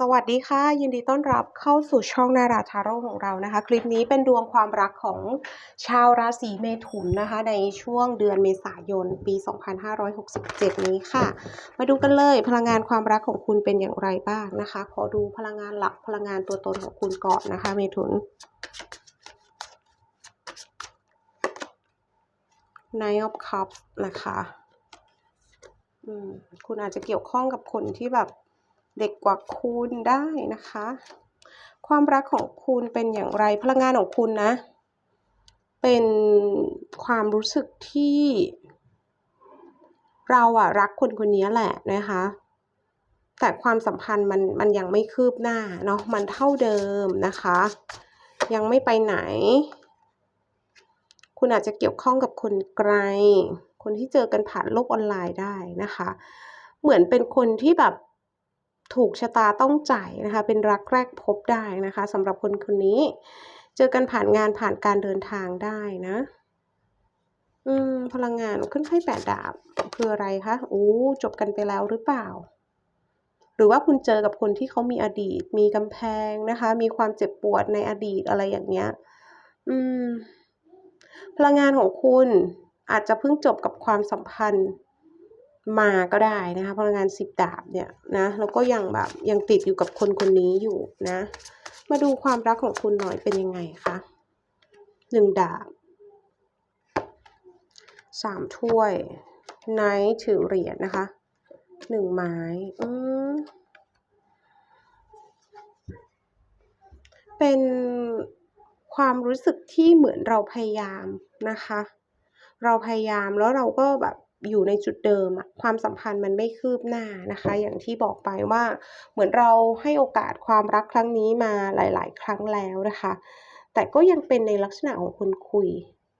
สวัสดีค่ะ ยินดีต้อนรับเข้าสู่ช่องนาราทาโร่ของเรานะคะ คลิปนี้เป็นดวงความรักของชาวราศีเมถุนนะคะ ในช่วงเดือนเมษายนปี 2567 นี้ค่ะ มาดูกันเลยพลังงานความรักของคุณเป็นอย่างไรบ้างนะคะ ขอดูพลังงานหลักพลังงานตัวตนของคุณก่อนนะคะ เมถุน Nine of Cups นะคะอืมคุณอาจจะเกี่ยวข้องกับคนที่แบบ เด็กกว่าคุณได้นะคะ ความรักของคุณเป็นอย่างไรพลังงานของคุณนะ เป็นความรู้สึกที่ เราอะรักคนคนนี้แหละนะคะ แต่ความสัมพันธ์มันมันยังไม่คืบหน้าเนาะมันเท่าเดิมนะคะ ยังไม่ไปไหน คุณอาจจะเกี่ยวข้องกับคนไกล คนที่เจอกันผ่านโลกออนไลน์ได้นะคะ เหมือนเป็นคนที่แบบ ถูกชะตาต้องใจนะคะ เป็นรักแรกพบได้นะคะสำหรับคนคนนี้ เจอกันผ่านงานผ่านการเดินทางได้นะ อืม พลังงานขึ้นไพ่แปดดาบคืออะไรคะโอ้จบกันไปแล้วหรือเปล่า หรือว่าคุณเจอกับคนที่เขามีอดีต มีกำแพงนะคะ มีความเจ็บปวดในอดีตอะไรอย่างเงี้ย อืม พลังงานของคุณอาจจะเพิ่งจบกับความสัมพันธ์ มาก็ได้นะคะพลังงานสิบดาบเนี่ยนะแล้วก็ยังแบบยังติดอยู่กับคนคนนี้อยู่นะ มาดูความรักของคุณหน่อยเป็นยังไงคะหนึ่งดาบสามถ้วยไนท์ถือเหรียญนะคะหนึ่งไม้อืมเป็นความรู้สึกที่เหมือนเราพยายามนะคะ เราพยายามแล้วเราก็แบบ อยู่ในจุดเดิมความสัมพันธ์มันไม่คืบหน้านะคะ อย่างที่บอกไปว่าเหมือนเราให้โอกาสความรักครั้งนี้มาหลาย ๆ ครั้งแล้วนะคะ แต่ก็ยังเป็นในลักษณะของคนคุย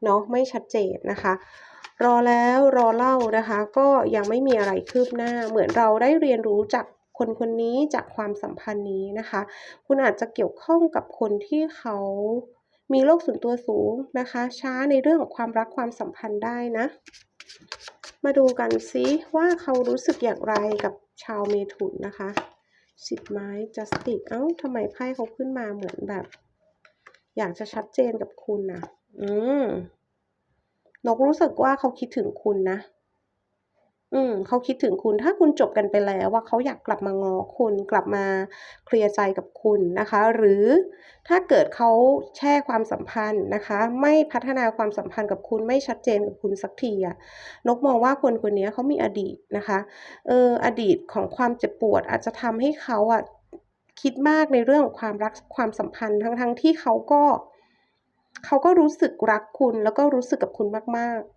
เนาะไม่ชัดเจนนะคะ รอแล้วรอเล่านะคะ ก็ยังไม่มีอะไรคืบหน้า เหมือนเราได้เรียนรู้จากคนคนนี้จากความสัมพันธ์นี้นะคะ คุณอาจจะเกี่ยวข้องกับคนที่เขา มีโลกส่วนตัวสูงนะคะ ช้าในเรื่องของความรักความสัมพันธ์ได้นะ มาดูกันซิว่าเขารู้สึกอย่างไรกับชาวเมถุนนะคะสิบไม้จัสติกเอ้าทำไมไพ่เขาขึ้นมาเหมือนแบบ อยากจะชัดเจนกับคุณนะอืมนกรู้สึกว่าเขาคิดถึงคุณนะ อืมเขาคิดถึงคุณ ถ้าคุณจบกันไปแล้วว่าเขาอยากกลับมางอคุณ กลับมาเคลียร์ใจกับคุณนะคะ หรือถ้าเกิดเขาแช่ความสัมพันธ์นะคะ ไม่พัฒนาความสัมพันธ์กับคุณไม่ชัดเจนกับคุณสักทีอะนกมองว่าคนคนนี้เขามีอดีตนะคะเอออดีตของความเจ็บปวดอาจจะทำให้เขาอะคิดมากในเรื่องของความรักความสัมพันธ์ทั้งๆทที่เขาก็เขาก็รู้สึกรักคุณแล้วก็รู้สึกกับคุณมากๆ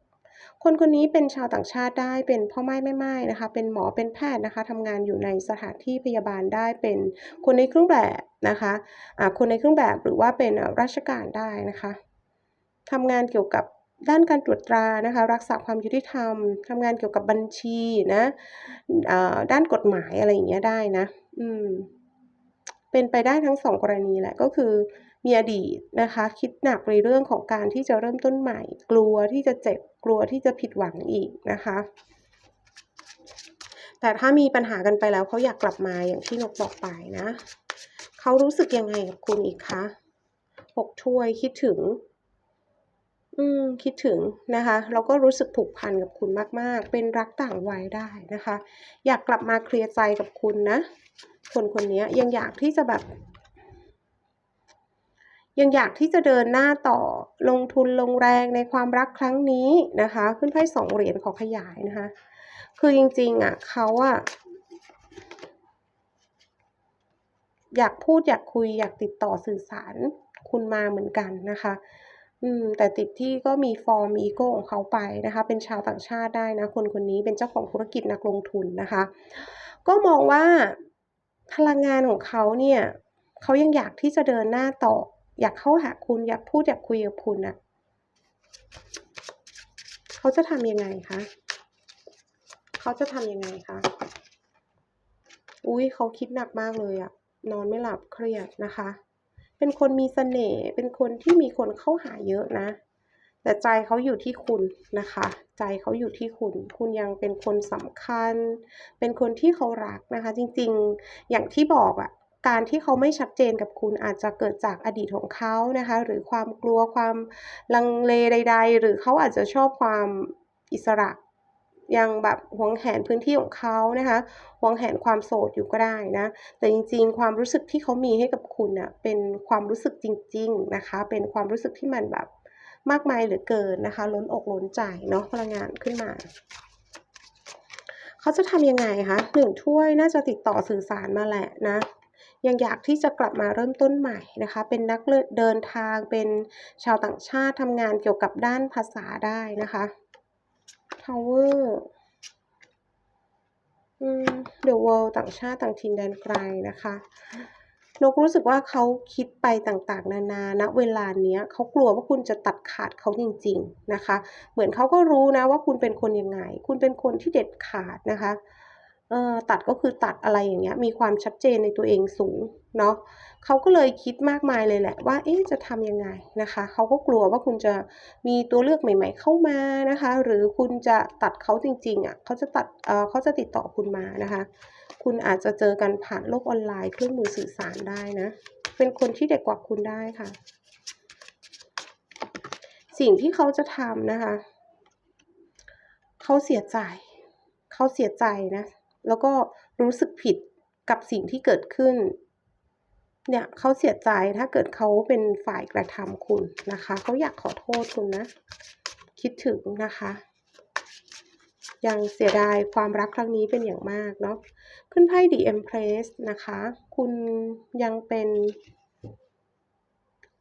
คนคนนี้เป็นชาวต่างชาติได้เป็นพ่อไม้แม่ไม้นะคะ เป็นหมอเป็นแพทย์นะคะทำงานอยู่ในสถานที่พยาบาลได้เป็นคนในเครื่องแบบนะคะะคนในเครื่องแบบหรือว่าเป็นราชการได้นะคะทำงานเกี่ยวกับด้านการตรวจตรานะคะ รักษาความยุติธรรมทำงานเกี่ยวกับบัญชีนะด้านกฎหมายอะไรอย่างเงี้ยได้นะ อืม เป็นไปได้ทั้งสองกรณีแหละก็คือ มีอดีตนะคะ คิดหนักในเรื่องของการที่จะเริ่มต้นใหม่ กลัวที่จะเจ็บ กลัวที่จะผิดหวังอีกนะคะ แต่ถ้ามีปัญหากันไปแล้วเขาอยากกลับมาอย่างที่นกบอกไปนะเขารู้สึกยังไงกับคุณอีกคะหกถ้วยคิดถึง อืม คิดถึงนะคะแล้วก็รู้สึกผูกพันกับคุณมาก ๆ เป็นรักต่างวัยได้นะคะ อยากกลับมาเคลียร์ใจกับคุณนะ คนคนนี้ยังอยากที่จะแบบ ยังอยากที่จะเดินหน้าต่อลงทุนลงแรงในความรักครั้งนี้นะคะ ขึ้นไพ่สองเหรียญขอขยายนะคะ คือจริงๆอะเขาอะอยากพูดอยากคุยอยากติดต่อสื่อสารคุณมาเหมือนกันนะคะ อืม แต่ติดที่ก็มีฟอร์มมีโก้ของเขาไปนะคะ เป็นชาวต่างชาติได้นะ คนคนนี้เป็นเจ้าของธุรกิจนักลงทุนนะคะ ก็มองว่าพลังงานของเขาเนี่ย เขายังอยากที่จะเดินหน้าต่อ อยากเข้าหาคุณอยากพูดอยากคุยกับคุณอะเขาจะทำยังไงคะเขาจะทำยังไงคะอุ้ยเขาคิดหนักมากเลยอะนอนไม่หลับเครียดนะคะ เป็นคนมีเสน่ห์เป็นคนที่มีคนเข้าหาเยอะนะ แต่ใจเขาอยู่ที่คุณนะคะ ใจเขาอยู่ที่คุณ คุณยังเป็นคนสำคัญ เป็นคนที่เขารักนะคะ จริงๆ อย่างที่บอกอะ การที่เขาไม่ชัดเจนกับคุณอาจจะเกิดจากอดีตของเขานะคะ หรือความกลัวความลังเลใด ๆ หรือเขาอาจจะชอบความอิสระยังแบบหวงแหนพื้นที่ของเขานะคะหวงแหนความโสดอยู่ก็ได้นะ แต่จริงๆ ความรู้สึกที่เขามีให้กับคุณน่ะเป็นความรู้สึกจริง ๆนะคะ เป็นความรู้สึกที่มันแบบมากมายเหลือเกินนะคะ ล้นอกล้นใจเนาะพลังงานขึ้นมา เขาจะทำยังไงคะหนึ่งถ้วยน่าจะติดต่อสื่อสารมาแหละนะ ยังอยากที่จะกลับมาเริ่มต้นใหม่นะคะ เป็นนักเดินทางเป็นชาวต่างชาติทำงานเกี่ยวกับด้านภาษาได้นะคะ Tower The World ต่างชาติต่างถิ่นแดนไกลนะคะนกรู้สึกว่าเขาคิดไปต่างๆ นานาณเวลาเนี้ยเขากลัวว่าคุณจะตัดขาดเขาจริง ๆนะคะ เหมือนเขาก็รู้นะว่าคุณเป็นคนยังไง คุณเป็นคนที่เด็ดขาดนะคะ ตัดก็คือตัดอะไรอย่างเงี้ยมีความชัดเจนในตัวเองสูงเนาะเขาก็เลยคิดมากมายเลยแหละว่าเอ๊ะจะทำยังไงนะคะเขาก็กลัวว่าคุณจะมีตัวเลือกใหม่ ๆ เข้ามานะคะ หรือคุณจะตัดเขาจริงๆอะเขาจะตัดเออเขาจะติดต่อคุณมานะคะ คุณอาจจะเจอกันผ่านโลกออนไลน์เครื่องมือสื่อสารได้นะเป็นคนที่เด็กกว่าคุณได้ค่ะ สิ่งที่เขาจะทำนะคะเขาเสียใจเขาเสียใจนะ แล้วก็รู้สึกผิดกับสิ่งที่เกิดขึ้น เนี่ยเขาเสียใจถ้าเกิดเขาเป็นฝ่ายกระทำคุณนะคะเขาอยากขอโทษคุณนะ คิดถึงนะคะ ยังเสียดายความรักครั้งนี้เป็นอย่างมากเนาะขึ้นไพ่ The Empress นะคะ คุณยังเป็น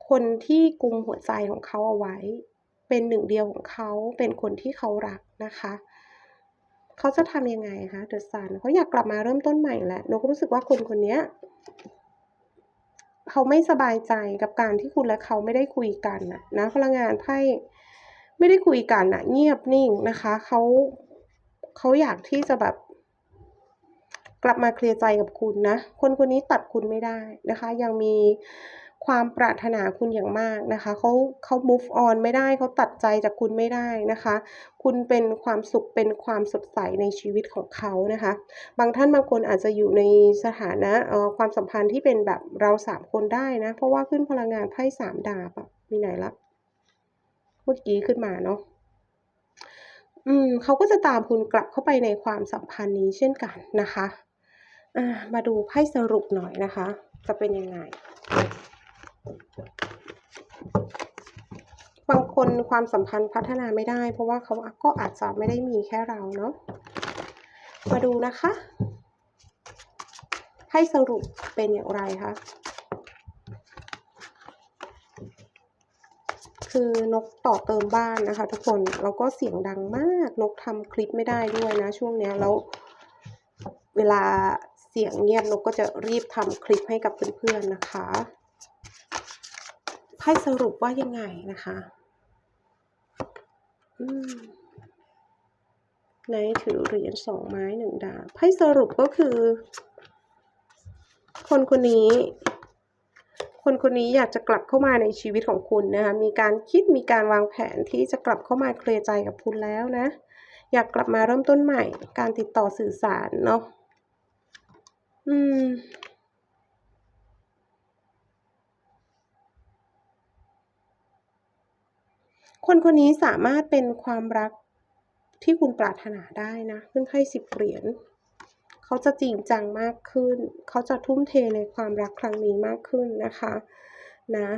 คนที่กุมหัวใจของเขาเอาไว้ เป็นหนึ่งเดียวของเขา เป็นคนที่เขารักนะคะ เขาจะทำยังไงคะ The Sun เขาอยากกลับมาเริ่มต้นใหม่แหละนกรู้สึกว่าคนคนนี้ยเขาไม่สบายใจกับการที่คุณและเขาไม่ได้คุยกันนะนะพลังงานไพ่ไม่ได้คุยกันน่ะเงียบนิ่งนะคะเขาเขาอยากที่จะแบบ กลับมาเคลียร์ใจกับคุณนะ คนคนนี้ตัดคุณไม่ได้นะคะ ยังมี ความปรารถนาคุณอย่างมากนะคะเขาเขา move on ไม่ได้เขาตัดใจจากคุณไม่ได้นะคะ คุณเป็นความสุขเป็นความสดใสในชีวิตของเขานะคะ บางท่านบางคนอาจจะอยู่ในสถานะเออความสัมพันธ์ที่เป็นแบบเรา3คนได้นะ เพราะว่าขึ้นพลังงานไพ่3ดาบอะมีไหนล่ะเมื่อกี้ขึ้นมาเนาะอืมเขาก็จะตามคุณกลับเข้าไปในความสัมพันธ์นี้เช่นกันนะคะอามาดูไพ่สรุปหน่อยนะคะ จะเป็นยังไง บางคนความสัมพันธ์พัฒนาไม่ได้ เพราะว่าเขาก็อาจจะไม่ได้มีแค่เราเนาะมาดูนะคะไพ่สรุปเป็นอย่างไรคะคือนกต่อเติมบ้านนะคะ ทุกคนแล้วก็เสียงดังมากนกทำคลิปไม่ได้ด้วยนะ ช่วงเนี้ยแล้วเวลาเสียงเงียบนกก็จะรีบทำคลิปให้กับเพื่อนๆนะคะ ไพ่สรุปว่ายังไงนะคะอืมไนถือเหรียญ2ไม้1ดาบไพ่สรุปก็คือ คนคนนี้ คนคนนี้อยากจะกลับเข้ามาในชีวิตของคุณนะคะ มีการคิดมีการวางแผนที่จะกลับเข้ามาเคลียร์ใจกับคุณแล้วนะ อยากกลับมาเริ่มต้นใหม่ การติดต่อสื่อสารเนาะ อืม คนคนนี้สามารถเป็นความรักที่คุณปรารถนาได้นะขึ้นไพ่10เหรียญเขาจะจริงจังมากขึ้น เขาจะทุ่มเทในความรักครั้งนี้มากขึ้นนะคะนะ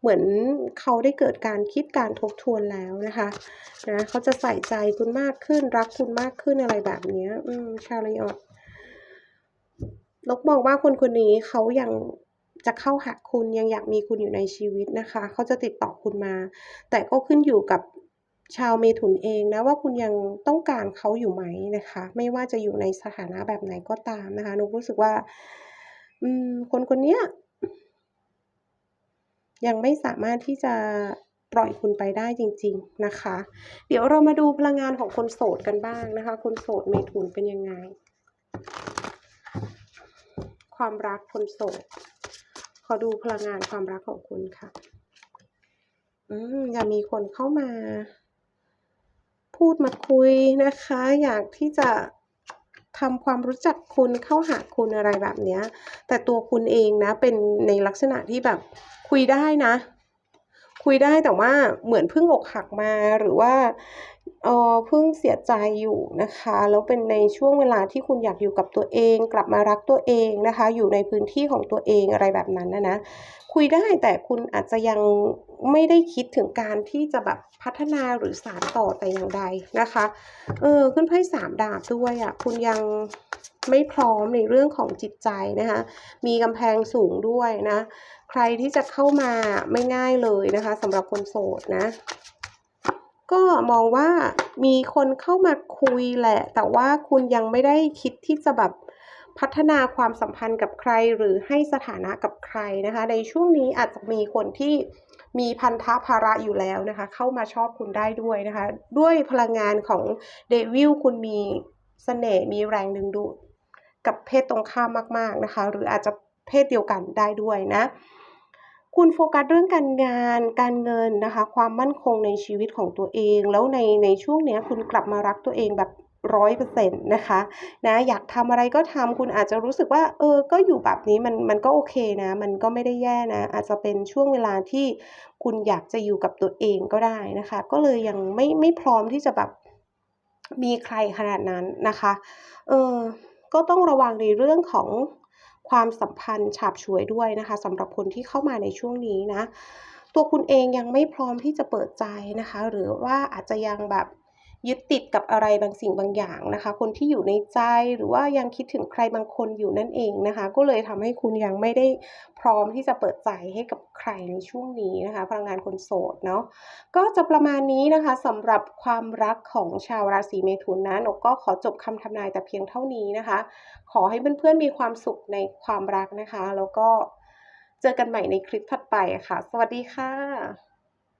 เหมือนเขาได้เกิดการคิดการทบทวนแล้วนะคะนะเขาจะใส่ใจคุณมากขึ้น รักคุณมากขึ้นอะไรแบบนี้อืม Chariot นกมองว่าคนคนนี้เขายัง จะเข้าหาคุณยังอยากมีคุณอยู่ในชีวิตนะคะ เขาจะติดต่อคุณมา แต่ก็ขึ้นอยู่กับชาวเมถุนเองนะว่าคุณยังต้องการเขาอยู่ไหมนะคะ ไม่ว่าจะอยู่ในสถานะแบบไหนก็ตามนะคะนกรู้สึกว่า อืม คนคนเนี้ยยังไม่สามารถที่จะปล่อยคุณไปได้จริง ๆนะคะ เดี๋ยวเรามาดูพลังงานของคนโสดกันบ้างนะคะ คนโสดเมถุนเป็นยังไง ความรักคนโสด อดูพลังงานความรักของคุณค่ะ อืมอยากมีคนเข้ามา พูดมาคุยนะคะ อยากที่จะทำความรู้จักคุณเข้าหาคุณอะไรแบบเนี้ย แต่ตัวคุณเองนะ เป็นในลักษณะที่แบบคุยได้นะ คุยได้แต่ว่าเหมือนเพิ่งอกหักมาหรือว่าเออเพิ่งเสียใจอยู่นะคะ แล้วเป็นในช่วงเวลาที่คุณอยากอยู่กับตัวเอง กลับมารักตัวเองนะคะ อยู่ในพื้นที่ของตัวเองอะไรแบบนั้นนะนะคุยได้แต่คุณอาจจะยังไม่ได้คิดถึงการที่จะแบบพัฒนาหรือสานต่อแต่อย่างใดนะคะเออขึ้นไพ่สามดาบด้วยอะ่ะคุณยังไม่พร้อมในเรื่องของจิตใจนะคะ มีกำแพงสูงด้วยนะ ใครที่จะเข้ามาไม่ง่ายเลยนะคะสำหรับคนโสดนะ ก็มองว่ามีคนเข้ามาคุยแหละ แต่ว่าคุณยังไม่ได้คิดที่จะแบบพัฒนาความสัมพันธ์กับใครหรือให้สถานะกับใครนะคะ ในช่วงนี้อาจจะมีคนที่มีพันธะภาระอยู่แล้วนะคะ เข้ามาชอบคุณได้ด้วยนะคะ ด้วยพลังงานของเดวิลคุณมีเสน่ห์มีแรงดึงดูดกับเพศตรงข้ามมาก ๆนะคะ หรืออาจจะเพศเดียวกันได้ด้วยนะ คุณโฟกัสเรื่องการงานการเงินนะคะ ความมั่นคงในชีวิตของตัวเอง แล้วในในช่วงเนี้ยคุณกลับมารักตัวเองแบบร้อยเปอร์เซ็นต์นะคะนะอยากทำอะไรก็ทำคุณอาจจะรู้สึกว่าเออก็อยู่แบบนี้มันมันก็โอเคนะ มันก็ไม่ได้แย่นะ อาจจะเป็นช่วงเวลาที่คุณอยากจะอยู่กับตัวเองก็ได้นะคะ ก็เลยยังไม่ไม่พร้อมที่จะแบบมีใครขนาดนั้นนะคะเออก็ต้องระวังในเรื่องของ ความสัมพันธ์ฉาบฉวยด้วยนะคะสำหรับคนที่เข้ามาในช่วงนี้นะ ตัวคุณเองยังไม่พร้อมที่จะเปิดใจนะคะ หรือว่าอาจจะยังแบบ ยึดติดกับอะไรบางสิ่งบางอย่างนะคะ คนที่อยู่ในใจหรือว่ายังคิดถึงใครบางคนอยู่นั่นเองนะคะ ก็เลยทำให้คุณยังไม่ได้พร้อมที่จะเปิดใจให้กับใครในช่วงนี้นะคะ พลังงานคนโสดเนาะก็จะประมาณนี้นะคะสำหรับความรักของชาวราศีเมถุนนะนกก็ขอจบคำทำนายแต่เพียงเท่านี้นะคะ ขอให้เพื่อนๆมีความสุขในความรักนะคะ แล้วก็เจอกันใหม่ในคลิปถัดไปค่ะ สวัสดีค่ะ